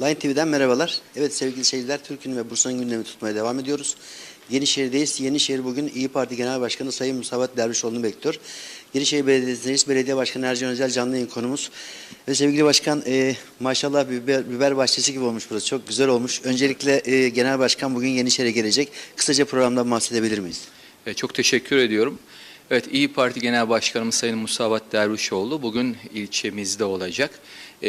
Line TV'den merhabalar. Evet sevgili seyirciler, Türkiye'nin ve Bursa'nın gündemi tutmaya devam ediyoruz. Yenişehir'deyiz. Yenişehir bugün İyi Parti Genel Başkanı Sayın Musavat Dervişoğlu'nu bekliyor. Yenişehir Belediyesi'ndeyiz. Belediye Başkanı Ercan Özel canlı yayın konumuz. Ve sevgili başkan e, maşallah biber, biber bahçesi gibi olmuş burası. Çok güzel olmuş. Öncelikle e, Genel Başkan bugün Yenişehir'e gelecek. Kısaca programdan bahsedebilir miyiz? E, Çok teşekkür ediyorum. Evet İyi Parti Genel Başkanımız Sayın Musavat Dervişoğlu bugün ilçemizde olacak. E,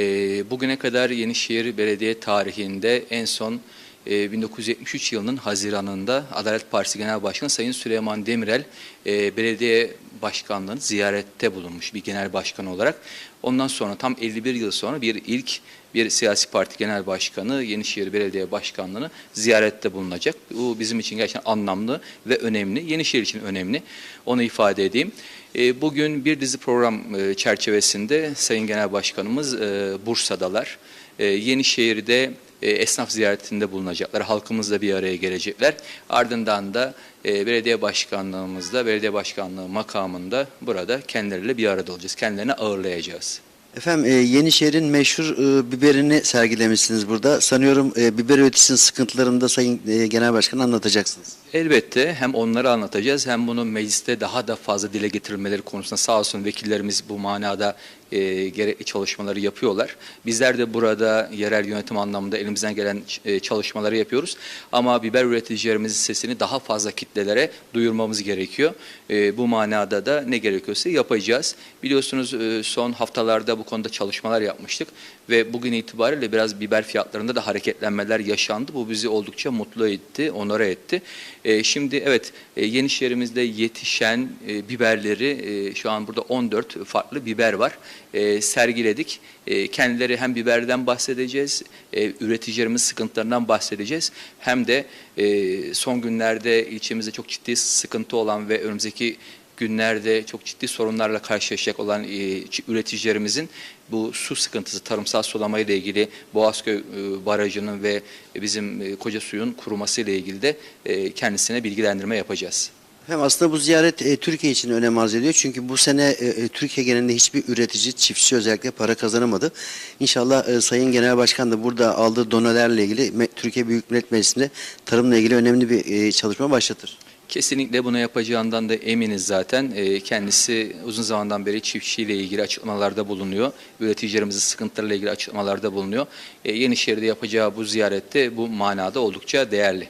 bugüne kadar Yenişehir Belediye tarihinde en son e, 1973 yılının Haziran'ında Adalet Partisi Genel Başkanı Sayın Süleyman Demirel e, belediye başkanlığını ziyarette bulunmuş bir genel başkan olarak. Ondan sonra tam 51 yıl sonra bir ilk bir siyasi parti genel başkanı Yenişehir Belediye Başkanlığı'nı ziyarette bulunacak. Bu bizim için gerçekten anlamlı ve önemli. Yenişehir için önemli. Onu ifade edeyim. E, Bugün bir dizi program e, çerçevesinde Sayın Genel Başkanımız Bursa'dalar. Yenişehir'de e, esnaf ziyaretinde bulunacaklar. Halkımızla bir araya gelecekler. Ardından da e, belediye başkanlığımızda, belediye başkanlığı makamında burada kendileriyle bir arada olacağız. Kendilerini ağırlayacağız. Efendim e, Yenişehir'in meşhur e, biberini sergilemişsiniz burada. Sanıyorum e, biber üreticisinin sıkıntılarını da Sayın e, Genel Başkan anlatacaksınız. Elbette hem onları anlatacağız hem bunu mecliste daha da fazla dile getirilmeleri konusunda sağ olsun vekillerimiz bu manada e, gerekli çalışmaları yapıyorlar. Bizler de burada yerel yönetim anlamında elimizden gelen e, çalışmaları yapıyoruz. Ama biber üreticilerimizin sesini daha fazla kitlelere duyurmamız gerekiyor. E, bu manada da ne gerekiyorsa yapacağız. Biliyorsunuz e, son haftalarda bu konuda çalışmalar yapmıştık ve bugün itibariyle biraz biber fiyatlarında da hareketlenmeler yaşandı. Bu bizi oldukça mutlu etti, onore etti. E, şimdi evet e, Yenişehir'imizde yetişen e, biberleri e, şu an burada 14 farklı biber var. E, sergiledik. E, kendileri hem biberden bahsedeceğiz, e, üreticilerimiz sıkıntılarından bahsedeceğiz. Hem de e, son günlerde ilçemizde çok ciddi sıkıntı olan ve önümüzdeki günlerde çok ciddi sorunlarla karşılaşacak olan e, üreticilerimizin bu su sıkıntısı, tarımsal sulama ile ilgili Boğazköy e, Barajı'nın ve bizim e, Koca Suyun kuruması ile ilgili de e, kendisine bilgilendirme yapacağız. Hem aslında bu ziyaret e, Türkiye için önem arz ediyor. Çünkü bu sene e, e, Türkiye genelinde hiçbir üretici, çiftçi özellikle para kazanamadı. İnşallah e, Sayın Genel Başkan da burada aldığı donelerle ilgili Me- Türkiye Büyük Millet Meclisi'nde tarımla ilgili önemli bir e, çalışma başlatır. Kesinlikle bunu yapacağından da eminiz zaten. E, Kendisi uzun zamandan beri çiftçiyle ilgili açıklamalarda bulunuyor. Üreticilerimizin sıkıntılarıyla ilgili açıklamalarda bulunuyor. E, Yenişehir'de yapacağı bu ziyarette bu manada oldukça değerli.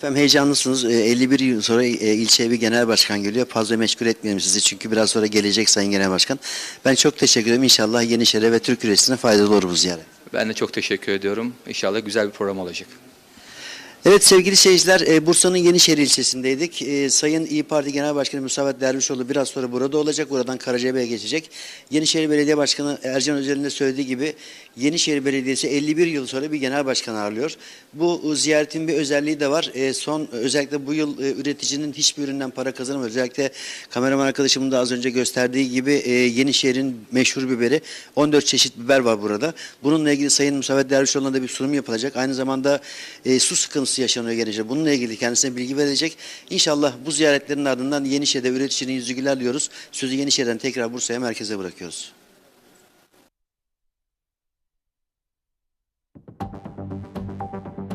Efendim heyecanlısınız. E, 51 yıl sonra e, ilçeye bir genel başkan geliyor. Fazla meşgul etmeyelim sizi çünkü biraz sonra gelecek Sayın Genel Başkan. Ben çok teşekkür ederim. İnşallah Yenişehir'e ve Türk üretisine faydalı olur bu ziyaret. Ben de çok teşekkür ediyorum. İnşallah güzel bir program olacak. Evet sevgili seyirciler e, Bursa'nın Yenişehir ilçesindeydik. E, Sayın İyi Parti Genel Başkanı Musavat Dervişoğlu biraz sonra burada olacak. Buradan Karacabey'e geçecek. Yenişehir Belediye Başkanı Ercan Özel'in de söylediği gibi Yenişehir Belediyesi 51 yıl sonra bir genel başkan ağırlıyor. Bu ziyaretin bir özelliği de var. E, son özellikle bu yıl üreticinin hiçbir üründen para kazanamıyor. Özellikle kameraman arkadaşımın da az önce gösterdiği gibi Yenişehir'in meşhur biberi 14 çeşit biber var burada. Bununla ilgili Sayın Musavat Dervişoğlu'na da bir sunum yapılacak. Aynı zamanda su sıkıntısı yaşanıyor gelecek. Bununla ilgili kendisine bilgi verecek. İnşallah bu ziyaretlerin ardından Yenişehir'de üreticinin yüzü güler diyoruz. Sözü Yenişehir'den tekrar Bursa'ya merkeze bırakıyoruz.